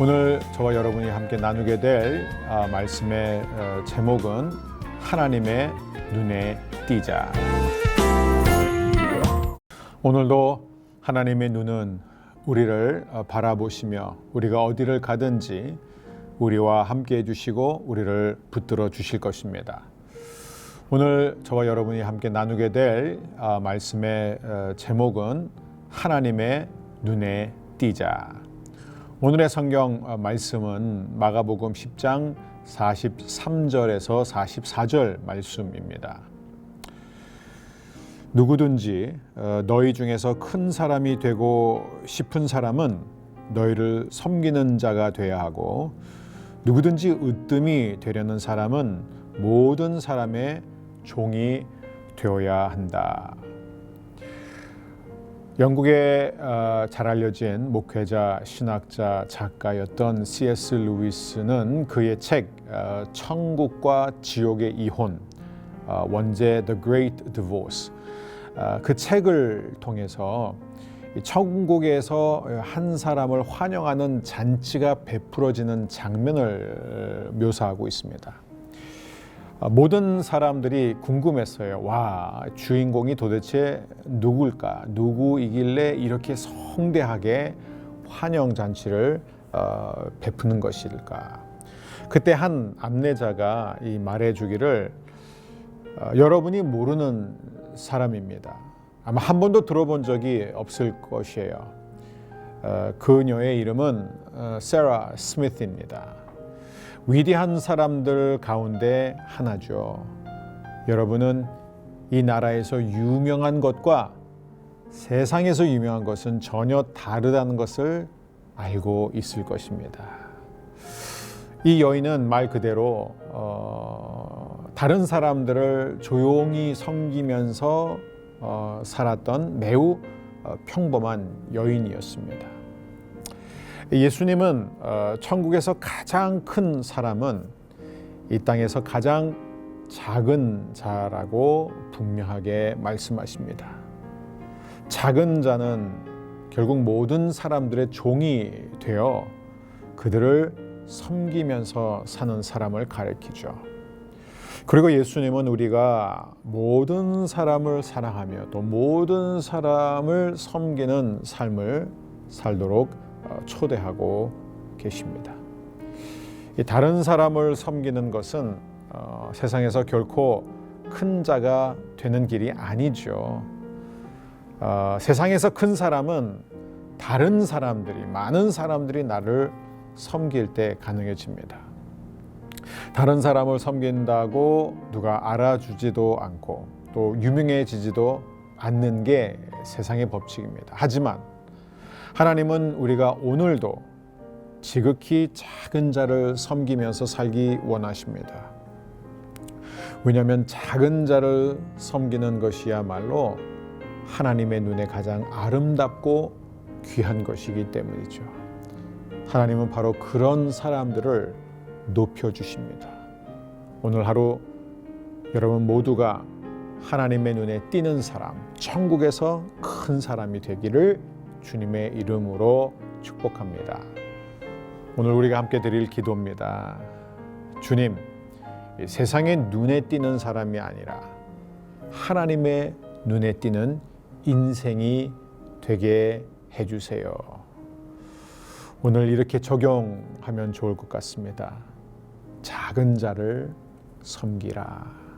오늘 저와 여러분이 함께 나누게 될 아, 말씀의 어, 제목은 하나님의 눈에 띄자. 오늘도 하나님의 눈은 우리를 어, 바라보시며 우리가 어디를 가든지 우리와 함께 해주시고 우리를 붙들어 주실 것입니다. 오늘 저와 여러분이 함께 나누게 될 아, 말씀의 어, 제목은 하나님의 눈에 띄자. 오늘의 성경 어, 말씀은 마가복음 10장 43절에서 44절 말씀입니다. 누구든지 어, 너희 중에서 큰 사람이 되고 싶은 사람은 너희를 섬기는 자가 되어야 하고 누구든지 으뜸이 되려는 사람은 모든 사람의 종이 되어야 한다. 영국에 어, 잘 알려진 목회자, 신학자, 작가였던 C.S. 루이스는 그의 책 어, 천국과 지옥의 이혼, 어, 원제 The Great Divorce 어, 그 책을 통해서 이 천국에서 한 사람을 환영하는 잔치가 베풀어지는 장면을 묘사하고 있습니다. 아, 모든 사람들이 궁금했어요. 와, 주인공이 도대체 누굴까? 누구이길래 이렇게 성대하게 환영 잔치를 어, 베푸는 것일까? 그때 한 안내자가 이 말해주기를 어, 여러분이 모르는 사람입니다. 아마 한 번도 들어본 적이 없을 것이에요. 어, 그녀의 이름은 어, 세라 스미스입니다. 위대한 사람들 가운데 하나죠. 여러분은 이 나라에서 유명한 것과 세상에서 유명한 것은 전혀 다르다는 것을 알고 있을 것입니다. 이 여인은 말 그대로 어, 다른 사람들을 조용히 섬기면서 어, 살았던 매우 어, 평범한 여인이었습니다. 예수님은 어, 천국에서 가장 큰 사람은 이 땅에서 가장 작은 자라고 분명하게 말씀하십니다. 작은 자는 결국 모든 사람들의 종이 되어 그들을 섬기면서 사는 사람을 가리키죠. 그리고 예수님은 우리가 모든 사람을 사랑하며 또 모든 사람을 섬기는 삶을 살도록 어, 초대하고 계십니다. 다른 사람을 섬기는 것은 어, 세상에서 결코 큰 자가 되는 길이 아니죠. 어, 세상에서 큰 사람은 다른 사람들이 많은 사람들이 나를 섬길 때 가능해집니다. 다른 사람을 섬긴다고 누가 알아주지도 않고 또 유명해지지도 않는 게 세상의 법칙입니다. 하지만 하나님은 우리가 오늘도 지극히 작은 자를 섬기면서 살기 원하십니다. 왜냐하면 작은 자를 섬기는 것이야말로 하나님의 눈에 가장 아름답고 귀한 것이기 때문이죠. 하나님은 바로 그런 사람들을 높여주십니다. 오늘 하루 여러분 모두가 하나님의 눈에 띄는 사람, 천국에서 큰 사람이 되기를 주님의 이름으로 축복합니다. 오늘 우리가 함께 드릴 기도입니다. 주님, 세상의 눈에 띄는 사람이 아니라 하나님의 눈에 띄는 인생이 되게 해주세요. 오늘 이렇게 적용하면 좋을 것 같습니다. 작은 자를 섬기라.